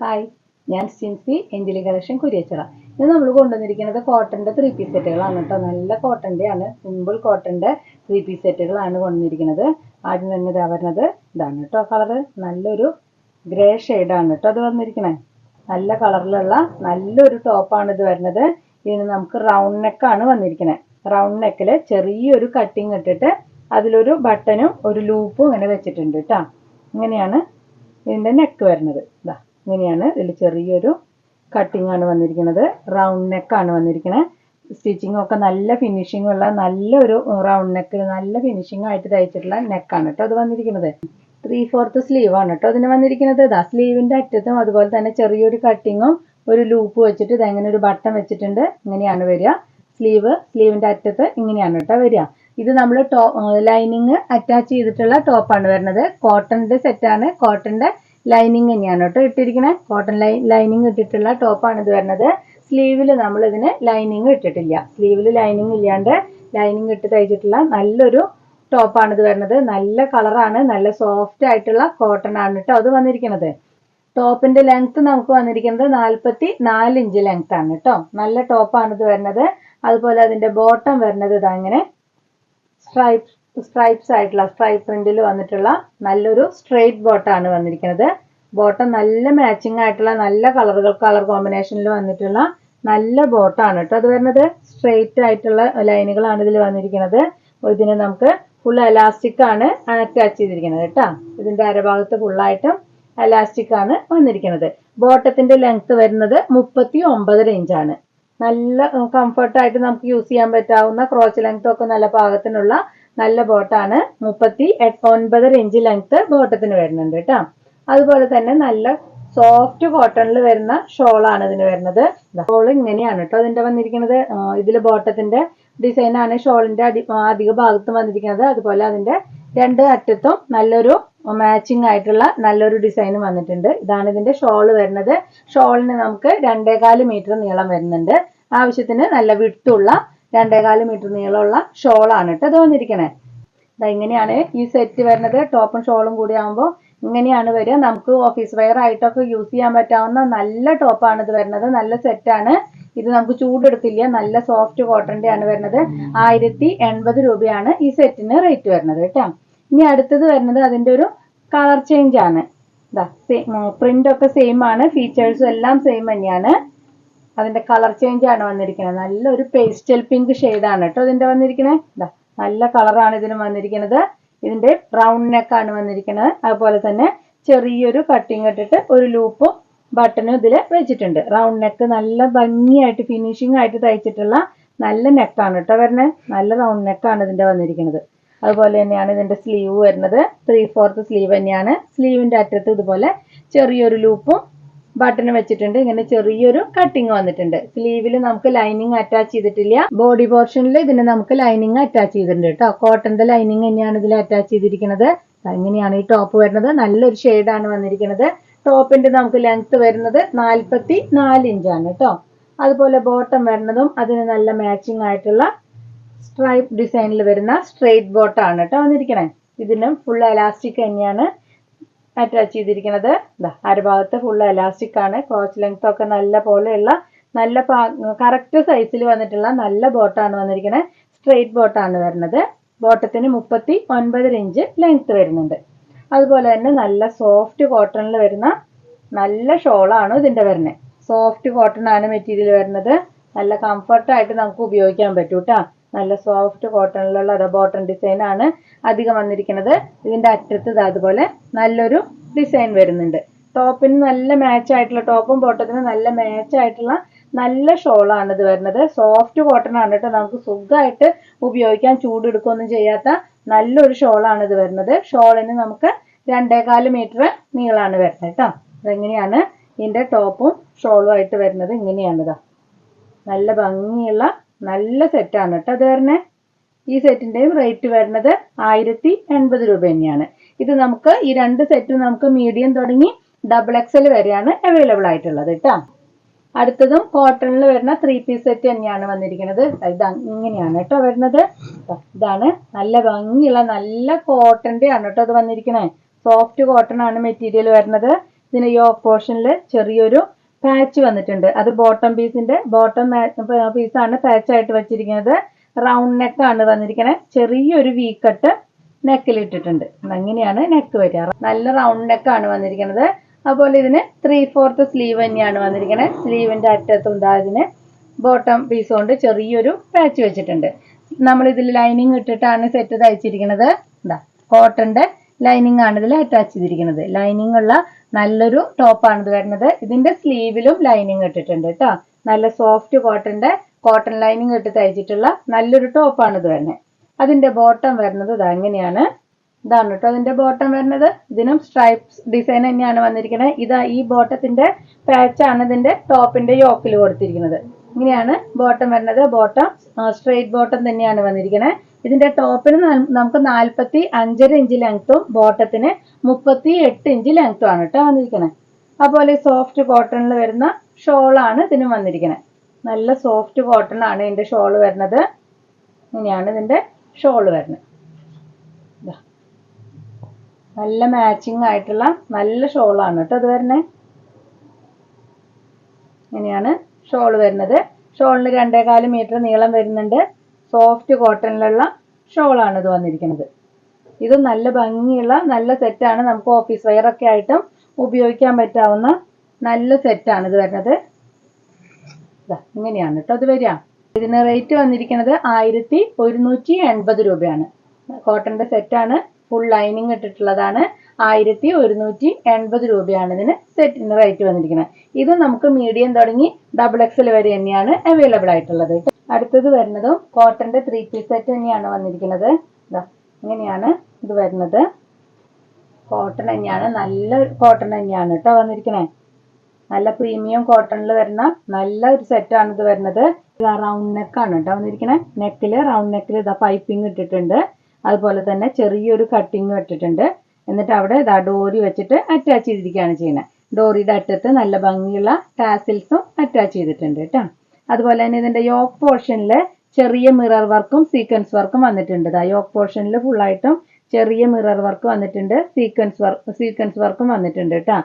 Hi ഞാൻ Sincy എഞ്ചിലി collection Kuriachira ഇന്ന് നമ്മൾ കൊണ്ടുവന്നിരിക്കുന്നത് കോട്ടന്റെ ത്രീ പീസ് സെറ്റുകളാണ് കേട്ടോ. നല്ല കോട്ടന്റെ ആണ് സിമ്പിൾ കോട്ടന്റെ ത്രീ പീസ് സെറ്റുകളാണ് കൊണ്ടുവന്നിരിക്കുന്നത്. ആദ്യം തന്നെ ഇതാ വരുന്നത് ഇതാണ് കേട്ടോ. കളറ് നല്ലൊരു ഗ്രേ ഷെയ്ഡാണ് കേട്ടോ അത് വന്നിരിക്കണേ. നല്ല കളറിലുള്ള നല്ലൊരു ടോപ്പാണ് ഇത് വരുന്നത്. ഇതിന് നമുക്ക് റൗണ്ട് നെക്കാണ് വന്നിരിക്കുന്നത് റൗണ്ട് നെക്കിൽ ചെറിയൊരു കട്ടിങ് ഇട്ടിട്ട് അതിലൊരു ബട്ടനും ഒരു ലൂപ്പും ഇങ്ങനെ വെച്ചിട്ടുണ്ട് കേട്ടോ. ഇങ്ങനെയാണ് ഇതിന്റെ നെക്ക് വരുന്നത്. ഇതാ. ഇങ്ങനെയാണ് ഇതിൽ ചെറിയൊരു കട്ടിംഗ് ആണ് വന്നിരിക്കുന്നത് റൗണ്ട് നെക്കാണ് വന്നിരിക്കുന്നത് സ്റ്റിച്ചിങ് ഒക്കെ നല്ല ഫിനിഷിംഗ് ഉള്ള നല്ലൊരു റൗണ്ട് നെക്ക് നല്ല ഫിനിഷിംഗ് ആയിട്ട് തയ്ച്ചിട്ടുള്ള നെക്കാണ് കേട്ടോ അത് വന്നിരിക്കുന്നത് ത്രീ ഫോർത്ത് സ്ലീവ് ആണ് കേട്ടോ അതിന് വന്നിരിക്കുന്നത് ഇതാ സ്ലീവിന്റെ അറ്റത്തും അതുപോലെ തന്നെ ചെറിയൊരു കട്ടിങ്ങും ഒരു ലൂപ്പ് വെച്ചിട്ട് ഇത് അങ്ങനെ ഒരു ബട്ടൺ വെച്ചിട്ടുണ്ട് ഇങ്ങനെയാണ് വരിക. സ്ലീവ് സ്ലീവിന്റെ അറ്റത്ത് ഇങ്ങനെയാണ് കേട്ടോ വരിക. ഇത് നമ്മൾ ടോ ലൈനിങ് അറ്റാച്ച് ചെയ്തിട്ടുള്ള ടോപ്പാണ് വരുന്നത്. കോട്ടന്റെ സെറ്റാണ് കോട്ടന്റെ ലൈനിങ് തന്നെയാണ് കേട്ടോ ഇട്ടിരിക്കുന്നത് കോട്ടൺ ലൈ ലൈനിങ് ഇട്ടിട്ടുള്ള ടോപ്പാണ് ഇത് വരുന്നത്. സ്ലീവിൽ നമ്മൾ ഇതിന് ലൈനിങ് ഇട്ടിട്ടില്ല. സ്ലീവിൽ ലൈനിങ് ഇല്ലാണ്ട് ലൈനിങ് ഇട്ട് തയ്ച്ചിട്ടുള്ള നല്ലൊരു ടോപ്പാണ് ഇത് വരുന്നത്. നല്ല കളറാണ് നല്ല സോഫ്റ്റ് ആയിട്ടുള്ള കോട്ടൺ ആണ് കേട്ടോ അത് വന്നിരിക്കുന്നത് ടോപ്പിന്റെ ലെങ്ത് നമുക്ക് വന്നിരിക്കുന്നത് നാൽപ്പത്തി നാല് ഇഞ്ച് ലെങ്ത് ആണ് കേട്ടോ. നല്ല ടോപ്പാണ് ഇത് വരുന്നത്. അതുപോലെ അതിന്റെ ബോട്ടം വരുന്നത് ഇതാ ഇങ്ങനെ. സ്ട്രൈപ്പ് സ്ട്രൈപ്സ് ആയിട്ടുള്ള സ്ട്രൈപ്പ് പ്രിന്റിൽ വന്നിട്ടുള്ള നല്ലൊരു സ്ട്രെയിറ്റ് ബോട്ടാണ് വന്നിരിക്കുന്നത്. ബോട്ടം നല്ല മാച്ചിങ് ആയിട്ടുള്ള നല്ല കളറുകൾ കളർ കോമ്പിനേഷനിൽ വന്നിട്ടുള്ള നല്ല ബോട്ടാണ് കേട്ടോ. അത് വരുന്നത് സ്ട്രെയിറ്റ് ആയിട്ടുള്ള ലൈനുകളാണ് ഇതിൽ വന്നിരിക്കുന്നത്. ഇതിന് നമുക്ക് ഫുൾ എലാസ്റ്റിക് ആണ് അറ്റാച്ച് ചെയ്തിരിക്കുന്നത് കേട്ടോ. ഇതിന്റെ അരഭാഗത്ത് ഫുള്ളായിട്ടും എലാസ്റ്റിക് ആണ് വന്നിരിക്കുന്നത്. ബോട്ടത്തിന്റെ ലെങ്ത് വരുന്നത് മുപ്പത്തി ഒമ്പതര ഇഞ്ചാണ് നല്ല കംഫർട്ടായിട്ട് നമുക്ക് യൂസ് ചെയ്യാൻ പറ്റാവുന്ന ക്രോച്ച് ലെങ്ത് ഒക്കെ നല്ല പാകത്തിനുള്ള നല്ല ബോട്ടാണ്. മുപ്പത്തി ഒൻപതര ഇഞ്ച് ലെങ്ത് ബോട്ടത്തിന് വരുന്നുണ്ട് കേട്ടോ. അതുപോലെ തന്നെ നല്ല സോഫ്റ്റ് കോട്ടണിൽ വരുന്ന ഷോളാണ് ഇതിന് വരുന്നത്. ഷോൾ ഇങ്ങനെയാണ് കേട്ടോ ഇതിന്റെ വന്നിരിക്കുന്നത്. ഇതിൽ ബോട്ടത്തിന്റെ ഡിസൈനാണ് ഷോളിന്റെ അടി അധിക ഭാഗത്തും വന്നിരിക്കുന്നത്. അതുപോലെ അതിന്റെ രണ്ട് അറ്റത്തും നല്ലൊരു മാച്ചിങ് ആയിട്ടുള്ള നല്ലൊരു ഡിസൈൻ വന്നിട്ടുണ്ട്. ഇതാണ് ഇതിന്റെ ഷോൾ വരുന്നത്. ഷോളിന് നമുക്ക് രണ്ടേകാൽ മീറ്റർ നീളം വരുന്നുണ്ട്. ആവശ്യത്തിന് നല്ല വിട്ടുള്ള രണ്ടേകാൽ മീറ്റർ നീളമുള്ള ഷോളാണ് കേട്ടോ. ഇത് വന്നിരിക്കണേ. ഇങ്ങനെയാണ് ഈ സെറ്റ് വരുന്നത്. ടോപ്പും ഷോളും കൂടി ആകുമ്പോൾ ഇങ്ങനെയാണ് വരിക. നമുക്ക് ഓഫീസ് വെയർ ആയിട്ടൊക്കെ യൂസ് ചെയ്യാൻ പറ്റാവുന്ന നല്ല ടോപ്പാണ് ഇത് വരുന്നത്. നല്ല സെറ്റാണ് ഇത് നമുക്ക് ചൂടെടുത്തില്ല. നല്ല സോഫ്റ്റ് കോട്ടന്റെ ആണ് വരുന്നത്. ആയിരത്തി എൺപത് രൂപയാണ് ഈ സെറ്റിന് റേറ്റ് വരുന്നത് കേട്ടോ. ഇനി അടുത്തത് വരുന്നത് അതിന്റെ ഒരു കളർ ചേഞ്ച് ആണ്. പ്രിന്റ് ഒക്കെ സെയിം ആണ്. ഫീച്ചേഴ്സും എല്ലാം സെയിം തന്നെയാണ്. അതിന്റെ കളർ ചേഞ്ച് ആണ് വന്നിരിക്കുന്നത്. നല്ലൊരു പേസ്റ്റൽ പിങ്ക് ആണ് കേട്ടോ ഇതിന്റെ വന്നിരിക്കുന്നത്. നല്ല കളറാണ് ഇതിന് വന്നിരിക്കുന്നത്. ഇതിന്റെ നെക്ക് ആണ് വന്നിരിക്കുന്നത്. അതുപോലെ തന്നെ ചെറിയൊരു കട്ടിങ് ഇട്ടിട്ട് ഒരു ലൂപ്പും ബട്ടണും ഇതിൽ വെച്ചിട്ടുണ്ട്. റൗണ്ട് നെക്ക് നല്ല ഭംഗിയായിട്ട് ഫിനിഷിംഗ് ആയിട്ട് തയ്ച്ചിട്ടുള്ള നല്ല നെക്കാണ് കേട്ടോ വരുന്നത് നല്ല റൗണ്ട് നെക്കാണ് ഇതിന്റെ വന്നിരിക്കുന്നത്. അതുപോലെ തന്നെയാണ് ഇതിന്റെ സ്ലീവ് വരുന്നത്. ത്രീ ഫോർത്ത് സ്ലീവ് തന്നെയാണ്. സ്ലീവിന്റെ അറ്റത്ത് ഇതുപോലെ ചെറിയൊരു ലൂപ്പും ബട്ടൺ വെച്ചിട്ടുണ്ട്. ഇങ്ങനെ ചെറിയൊരു കട്ടിങ് വന്നിട്ടുണ്ട്. സ്ലീവിൽ നമുക്ക് ലൈനിങ് അറ്റാച്ച് ചെയ്തിട്ടില്ല. ബോഡി പോർഷനിൽ ഇതിന് നമുക്ക് ലൈനിങ് അറ്റാച്ച് ചെയ്തിട്ടുണ്ട് കേട്ടോ. കോട്ടന്റെ ലൈനിങ് തന്നെയാണ് ഇതിൽ അറ്റാച്ച് ചെയ്തിരിക്കുന്നത്. ഇങ്ങനെയാണ് ഈ ടോപ്പ് വരുന്നത്. നല്ലൊരു ഷെയ്ഡാണ് വന്നിരിക്കുന്നത്. ടോപ്പിന്റെ നമുക്ക് ലെങ്ത് വരുന്നത് നാൽപ്പത്തി നാല് ഇഞ്ചാണ് കേട്ടോ. അതുപോലെ ബോട്ടം വരുന്നതും അതിന് നല്ല മാച്ചിങ് ആയിട്ടുള്ള സ്ട്രൈപ്പ് ഡിസൈനിൽ വരുന്ന സ്ട്രെയിറ്റ് ബോട്ടാണ് കേട്ടോ വന്നിരിക്കണേ. ഇതിനും ഫുൾ എലാസ്റ്റിക് തന്നെയാണ് അറ്റാച്ച് ചെയ്തിരിക്കുന്നത്. അരഭാഗത്ത് ഫുൾ എലാസ്റ്റിക് ആണ്. ക്രോച്ച് ലെങ്ത് ഒക്കെ നല്ല പോലെയുള്ള നല്ല കറക്റ്റ് സൈസിൽ വന്നിട്ടുള്ള നല്ല ബോട്ടാണ് വന്നിരിക്കുന്നത് സ്ട്രെയിറ്റ് ബോട്ടാണ് വരുന്നത്. ബോട്ടത്തിന് മുപ്പത്തി ഒൻപതര ഇഞ്ച് ലെങ്ത് വരുന്നുണ്ട്. അതുപോലെ തന്നെ നല്ല സോഫ്റ്റ് കോട്ടണിൽ വരുന്ന നല്ല ഷോളാണ് ഇതിന്റെ വരുന്നത് സോഫ്റ്റ് കോട്ടൺ ആണ് മെറ്റീരിയൽ വരുന്നത്. നല്ല കംഫർട്ടായിട്ട് നമുക്ക് ഉപയോഗിക്കാൻ പറ്റും കേട്ടോ നല്ല സോഫ്റ്റ് കോട്ടണിലുള്ള അതോ ബോട്ടൺ ഡിസൈൻ ആണ് അധികം വന്നിരിക്കുന്നത്. ഇതിന്റെ അറ്റത്ത് അതുപോലെ നല്ലൊരു ഡിസൈൻ വരുന്നുണ്ട്. ടോപ്പിന് നല്ല മാച്ച് ആയിട്ടുള്ള ടോപ്പും ബോട്ടത്തിനും നല്ല മാച്ച് ആയിട്ടുള്ള നല്ല ഷോളാണ് ഇത് വരുന്നത്. സോഫ്റ്റ് കോട്ടൺ ആണ് കേട്ടോ. നമുക്ക് സുഖമായിട്ട് ഉപയോഗിക്കാൻ ചൂടെടുക്കുകയൊന്നും ചെയ്യാത്ത നല്ലൊരു ഷോളാണ് ഇത് വരുന്നത്. ഷോളിന് നമുക്ക് രണ്ടേകാൽ മീറ്റർ നീളാണ് വരുന്നത് കേട്ടോ. അതെങ്ങനെയാണ് ഇതിന്റെ ടോപ്പും ഷോളും ആയിട്ട് വരുന്നത് ഇങ്ങനെയാണ് ഇതാ നല്ല ഭംഗിയുള്ള നല്ല സെറ്റാണ് കേട്ടോ. അത് ഈ സെറ്റിന്റെയും റേറ്റ് വരുന്നത് ആയിരത്തി എൺപത് രൂപ തന്നെയാണ്. ഇത് നമുക്ക് ഈ രണ്ട് സെറ്റും നമുക്ക് മീഡിയം തുടങ്ങി ഡബിൾ എക്സൽ വരെയാണ് അവൈലബിൾ ആയിട്ടുള്ളത് കേട്ടോ. അടുത്തതും കോട്ടണിൽ വരുന്ന ത്രീ പീസ് സെറ്റ് തന്നെയാണ് വന്നിരിക്കുന്നത്. ഇത് ഇങ്ങനെയാണ് കേട്ടോ വരുന്നത്. ഇതാണ് നല്ല ഭംഗിയുള്ള നല്ല കോട്ടന്റെ ആണ് കേട്ടോ അത് വന്നിരിക്കുന്നത്. സോഫ്റ്റ് കോട്ടൺ ആണ് മെറ്റീരിയൽ വരുന്നത്. ഇതിന് ഈ പോർഷനിൽ ചെറിയൊരു പാച്ച് വന്നിട്ടുണ്ട്. അത് ബോട്ടം പീസിന്റെ ബോട്ടം പീസാണ് പാച്ചായിട്ട് വെച്ചിരിക്കുന്നത്. റൗണ്ട് നെക്കാണ് വന്നിരിക്കുന്നത് ചെറിയൊരു വീക്കട്ട് കട്ട് നെക്കിൽ ഇട്ടിട്ടുണ്ട്. അങ്ങനെയാണ് നെക്ക് വരിക നല്ല റൗണ്ട് നെക്കാണ് വന്നിരിക്കുന്നത് അതുപോലെ ഇതിന് ത്രീ ഫോർത്ത് സ്ലീവ് തന്നെയാണ് വന്നിരിക്കുന്നത് സ്ലീവിന്റെ അറ്റത്തും ഇതിന് ബോട്ടം പീസ് കൊണ്ട് ചെറിയൊരു പാച്ച് വെച്ചിട്ടുണ്ട്. നമ്മൾ ഇതിൽ ലൈനിങ് ഇട്ടിട്ടാണ് സെറ്റ് തയ്ച്ചിരിക്കുന്നത് എന്താ കോട്ടന്റെ ലൈനിങ് ആണ് ഇതിൽ അറ്റാച്ച് ചെയ്തിരിക്കുന്നത് ലൈനിങ് ഉള്ള നല്ലൊരു ടോപ്പാണ് ഇത് വരുന്നത്. ഇതിന്റെ സ്ലീവിലും ലൈനിങ് ഇട്ടിട്ടുണ്ട് കേട്ടോ നല്ല സോഫ്റ്റ് കോട്ടന്റെ കോട്ടൺ ലൈനിങ് ഇട്ട് തയ്ച്ചിട്ടുള്ള നല്ലൊരു ടോപ്പാണ് ഇത് വരുന്നത്. അതിന്റെ ബോട്ടം വരുന്നത് ഇത് അങ്ങനെയാണ് ഇതാണ് കേട്ടോ അതിന്റെ ബോട്ടം വരുന്നത്. ഇതിനും സ്ട്രൈപ്സ് ഡിസൈൻ തന്നെയാണ് വന്നിരിക്കുന്നത്. ഇതാ ഈ ബോട്ടത്തിന്റെ പാച്ചാണ് ഇതിന്റെ ടോപ്പിന്റെ യോക്കിൽ കൊടുത്തിരിക്കുന്നത്. ഇങ്ങനെയാണ് ബോട്ടം വരുന്നത്. ബോട്ടം സ്ട്രെയിറ്റ് ബോട്ടം തന്നെയാണ് വന്നിരിക്കുന്നത്. ഇതിന്റെ ടോപ്പിന് നമുക്ക് നാൽപ്പത്തി അഞ്ചര ഇഞ്ച് ലെങ്ത്തും ബോട്ടത്തിന് മുപ്പത്തി എട്ട് ഇഞ്ച് ലെങ്ത്തും ആണ് കേട്ടോ വന്നിരിക്കുന്നത് അതുപോലെ സോഫ്റ്റ് കോട്ടണിൽ വരുന്ന ഷോളാണ് ഇതിന് വന്നിരിക്കുന്നത് നല്ല സോഫ്റ്റ് കോട്ടൺ ആണ് ഇതിന്റെ ഷോൾ വരുന്നത്. ഇങ്ങനെയാണ് ഇതിന്റെ ഷോൾ വരുന്നത്. നല്ല മാച്ചിങ് ആയിട്ടുള്ള നല്ല ഷോളാണ് കേട്ടോ ഇത് വരുന്നത് ഇങ്ങനെയാണ് ഷോൾ വരുന്നത്. ഷോളിന് രണ്ടേകാൽ മീറ്റർ നീളം വരുന്നുണ്ട്. സോഫ്റ്റ് കോട്ടണിലുള്ള ഷോളാണ് ഇത് വന്നിരിക്കുന്നത്. ഇത് നല്ല ഭംഗിയുള്ള നല്ല സെറ്റാണ് നമുക്ക് ഓഫീസ് വെയർ ഒക്കെ ആയിട്ടും ഉപയോഗിക്കാൻ പറ്റാവുന്ന നല്ല സെറ്റാണ് ഇത് വരുന്നത്. ഇങ്ങനെയാണ് കേട്ടോ അത് വരിക. ഇതിന് റേറ്റ് വന്നിരിക്കുന്നത് ആയിരത്തി ഒരുന്നൂറ്റി എൺപത് രൂപയാണ് കോട്ടന്റെ സെറ്റാണ് ഫുൾ ലൈനിങ് ഇട്ടിട്ടുള്ളതാണ്. ആയിരത്തി ഒരുന്നൂറ്റി എൺപത് രൂപയാണ് ഇതിന് സെറ്റിന് റേറ്റ് വന്നിരിക്കുന്നത്. ഇത് നമുക്ക് മീഡിയം തുടങ്ങി ഡബിൾ എക്സൽ വരെ തന്നെയാണ് അവൈലബിൾ ആയിട്ടുള്ളത് ട്ടോ. അടുത്തത് വരുന്നതും കോട്ടന്റെ ത്രീ പീസ് സെറ്റ് തന്നെയാണ് വന്നിരിക്കുന്നത്. ഇതാ ഇങ്ങനെയാണ് ഇത് വരുന്നത്. കോട്ടൺ തന്നെയാണ് നല്ല കോട്ടൺ തന്നെയാണ് കേട്ടോ വന്നിരിക്കണേ. നല്ല പ്രീമിയം കോട്ടണിൽ വരുന്ന നല്ല ഒരു സെറ്റാണ് ഇത് വരുന്നത്. റൗണ്ട് നെക്കാണ് കേട്ടോ വന്നിരിക്കണേ. നെക്കിൽ റൗണ്ട് നെക്കിൽ ഇതാ പൈപ്പിംഗ് ഇട്ടിട്ടുണ്ട്. അതുപോലെ തന്നെ ചെറിയൊരു കട്ടിങ് ഇട്ടിട്ടുണ്ട്. എന്നിട്ട് അവിടെ ഇതാ ഡോറി വെച്ചിട്ട് അറ്റാച്ച് ചെയ്തിരിക്കുകയാണ് ചെയ്യുന്നത്. ഡോറിയുടെ അറ്റത്ത് നല്ല ഭംഗിയുള്ള ടാസിൽസും അറ്റാച്ച് ചെയ്തിട്ടുണ്ട് കേട്ടോ അതുപോലെ തന്നെ ഇതിന്റെ യോക്ക് പോർഷനിൽ ചെറിയ മിറർ വർക്കും സീക്വൻസ് വർക്കും വന്നിട്ടുണ്ട്. യോക്ക് പോർഷനിൽ ഫുള്ളായിട്ടും ചെറിയ മിറർ വർക്ക് വന്നിട്ടുണ്ട്. സീക്വൻസ് വർക്ക് സീക്വൻസ് വർക്കും വന്നിട്ടുണ്ട് കേട്ടോ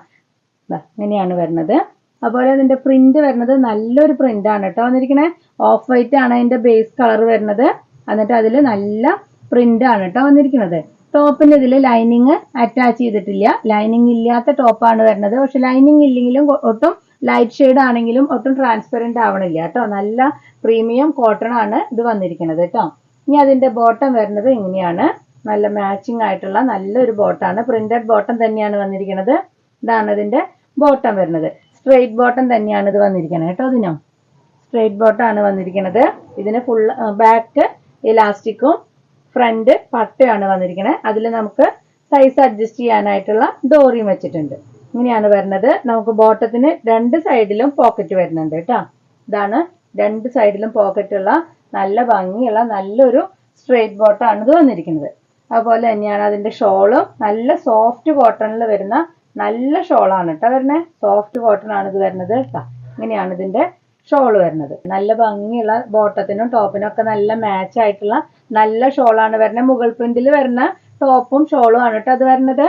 ഇങ്ങനെയാണ് വരുന്നത്. അതുപോലെ അതിന്റെ പ്രിന്റ് വരുന്നത് നല്ലൊരു പ്രിന്റ് ആണ് കേട്ടോ വന്നിരിക്കണേ ഓഫ് വൈറ്റ് ആണ് അതിന്റെ ബേസ് കളർ വരുന്നത്. എന്നിട്ട് അതിൽ നല്ല പ്രിന്റ് ആണ് കേട്ടോ വന്നിരിക്കുന്നത് ടോപ്പിന് ഇതിൽ ലൈനിങ് അറ്റാച്ച് ചെയ്തിട്ടില്ല. ലൈനിങ് ഇല്ലാത്ത ടോപ്പാണ് വരുന്നത്. പക്ഷെ ലൈനിങ് ഇല്ലെങ്കിലും ഒട്ടും ലൈറ്റ് ഷെയ്ഡ് ആണെങ്കിലും ഒട്ടും ട്രാൻസ്പെറന്റ് ആവണില്ല കേട്ടോ. നല്ല പ്രീമിയം കോട്ടൺ ആണ് ഇത് വന്നിരിക്കുന്നത് കേട്ടോ. ഇനി അതിന്റെ ബോട്ടം വരുന്നത് ഇങ്ങനെയാണ്. നല്ല മാച്ചിങ് ആയിട്ടുള്ള നല്ലൊരു ബോട്ടാണ് പ്രിന്റഡ് ബോട്ടം തന്നെയാണ് വന്നിരിക്കുന്നത്. ഇതാണ് ഇതിന്റെ ബോട്ടം വരുന്നത്. സ്ട്രെയിറ്റ് ബോട്ടം തന്നെയാണ് ഇത് വന്നിരിക്കുന്നത് കേട്ടോ അതിനോ സ്ട്രെയിറ്റ് ബോട്ടമാണ് വന്നിരിക്കുന്നത്. ഇതിന് ഫുൾ ബാക്ക് ഇലാസ്റ്റിക്കും ഫ്രണ്ട് പട്ടയാണ് വന്നിരിക്കുന്നത്. അതിൽ നമുക്ക് സൈസ് അഡ്ജസ്റ്റ് ചെയ്യാനായിട്ടുള്ള ഡോറിയും വെച്ചിട്ടുണ്ട്. ഇങ്ങനെയാണ് വരുന്നത്. നമുക്ക് ബോട്ടത്തിന് രണ്ട് സൈഡിലും പോക്കറ്റ് വരുന്നുണ്ട് കേട്ടോ. ഇതാണ് രണ്ട് സൈഡിലും പോക്കറ്റുള്ള നല്ല ഭംഗിയുള്ള നല്ലൊരു സ്ട്രെയിറ്റ് ബോട്ടാണ് ഇത് വന്നിരിക്കുന്നത്. അതുപോലെ തന്നെയാണ് അതിന്റെ ഷോളും നല്ല സോഫ്റ്റ് കോട്ടണിൽ വരുന്ന നല്ല ഷോളാണ് കേട്ടോ വരുന്നത് സോഫ്റ്റ് കോട്ടൺ ആണ് ഇത് വരുന്നത് കേട്ടോ. ഇങ്ങനെയാണ് ഇതിന്റെ ഷോൾ വരുന്നത്. നല്ല ഭംഗിയുള്ള ബോട്ടത്തിനും ടോപ്പിനും ഒക്കെ നല്ല മാച്ച് ആയിട്ടുള്ള നല്ല ഷോളാണ് വരുന്നത്. മുകൾ പ്രിന്റിൽ വരുന്ന ടോപ്പും ഷോളും ആണ് കേട്ടോ അത് വരുന്നത്.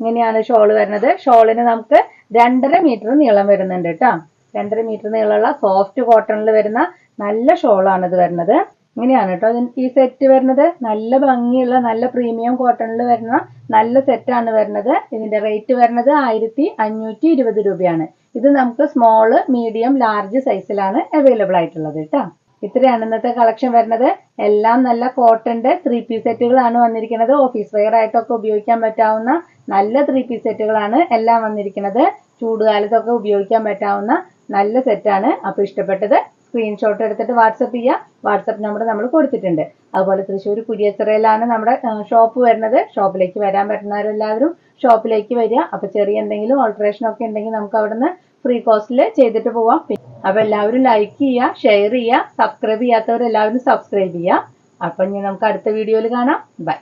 ഇങ്ങനെയാണ് ഷോൾ വരുന്നത്. ഷോളിന് നമുക്ക് രണ്ടര മീറ്റർ നീളം വരുന്നുണ്ട് കേട്ടോ രണ്ടര മീറ്റർ നീളമുള്ള സോഫ്റ്റ് കോട്ടണിൽ വരുന്ന നല്ല ഷോളാണ് ഇത് വരുന്നത്. ഇങ്ങനെയാണ് കേട്ടോ ഈ സെറ്റ് വരുന്നത്. നല്ല ഭംഗിയുള്ള നല്ല പ്രീമിയം കോട്ടണിൽ വരുന്ന നല്ല സെറ്റാണ് വരുന്നത്. ഇതിന്റെ റേറ്റ് വരുന്നത് ആയിരത്തി അഞ്ഞൂറ്റി ഇരുപത് രൂപയാണ്. ഇത് നമുക്ക് സ്മോൾ മീഡിയം ലാർജ് സൈസിലാണ് അവൈലബിൾ ആയിട്ടുള്ളത് കേട്ടോ ഇത്രയാണ് ഇന്നത്തെ കളക്ഷൻ വരുന്നത്. എല്ലാം നല്ല കോട്ടന്റെ ത്രീ പീസ് സെറ്റുകളാണ് വന്നിരിക്കുന്നത്. ഓഫീസ് വെയർ ആയിട്ടൊക്കെ ഉപയോഗിക്കാൻ പറ്റാവുന്ന നല്ല ത്രീ പീസ് സെറ്റുകളാണ് എല്ലാം വന്നിരിക്കുന്നത്. ചൂടുകാലത്തൊക്കെ ഉപയോഗിക്കാൻ പറ്റാവുന്ന നല്ല സെറ്റാണ് അപ്പോൾ ഇഷ്ടപ്പെട്ടത്. സ്ക്രീൻഷോട്ട് എടുത്തിട്ട് വാട്സപ്പ് ചെയ്യുക വാട്സപ്പ് നമ്പർ നമ്മൾ കൊടുത്തിട്ടുണ്ട്. അതുപോലെ തൃശ്ശൂർ കുരിയച്ചിറയിലാണ് നമ്മുടെ ഷോപ്പ് വരുന്നത്. ഷോപ്പിലേക്ക് വരാൻ പറ്റുന്നവരെല്ലാവരും ഷോപ്പിലേക്ക് വരിക. അപ്പോൾ ചെറിയ എന്തെങ്കിലും ഓൾട്ടറേഷൻ ഒക്കെ ഉണ്ടെങ്കിൽ നമുക്ക് അവിടുന്ന് ഫ്രീ കോസ്റ്റിൽ ചെയ്തിട്ട് പോവാം. അപ്പൊ എല്ലാവരും ലൈക്ക് ചെയ്യുക ഷെയർ ചെയ്യുക സബ്സ്ക്രൈബ് ചെയ്യാത്തവർ എല്ലാവരും സബ്സ്ക്രൈബ് ചെയ്യുക. അപ്പൊ ഇനി നമുക്ക് അടുത്ത വീഡിയോയിൽ കാണാം. ബൈ